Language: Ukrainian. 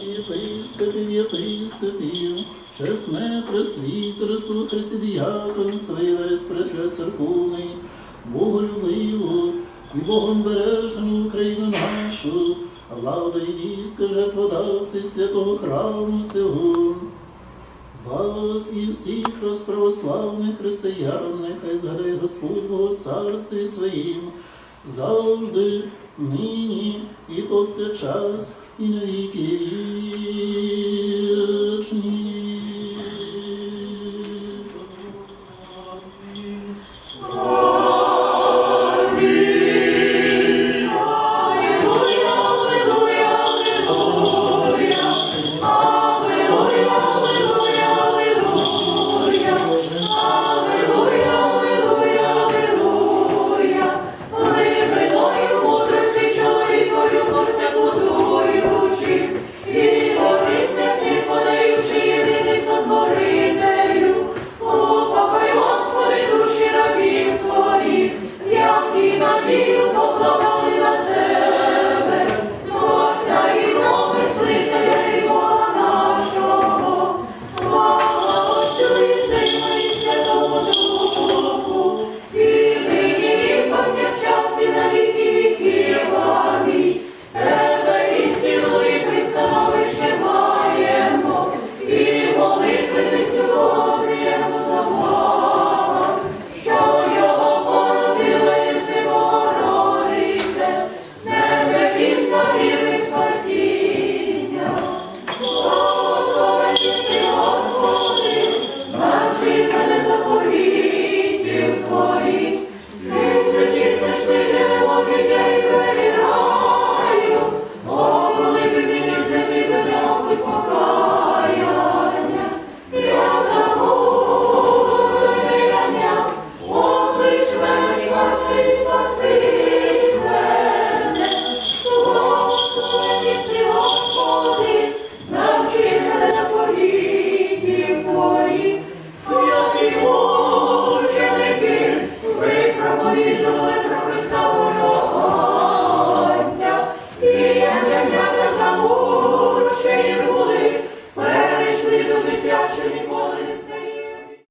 архієпископів, єпископів, чесне пресвітерство, християнство і весь пречет церковний, Боголюбиву і Богом бережену Україну нашу, влада і війська, жертводавці святого храму цього. Вас і всіх розправославних християн, нехай згадає Господь Бог царстві своїм, завжди, нині і повсякчас, 抜き。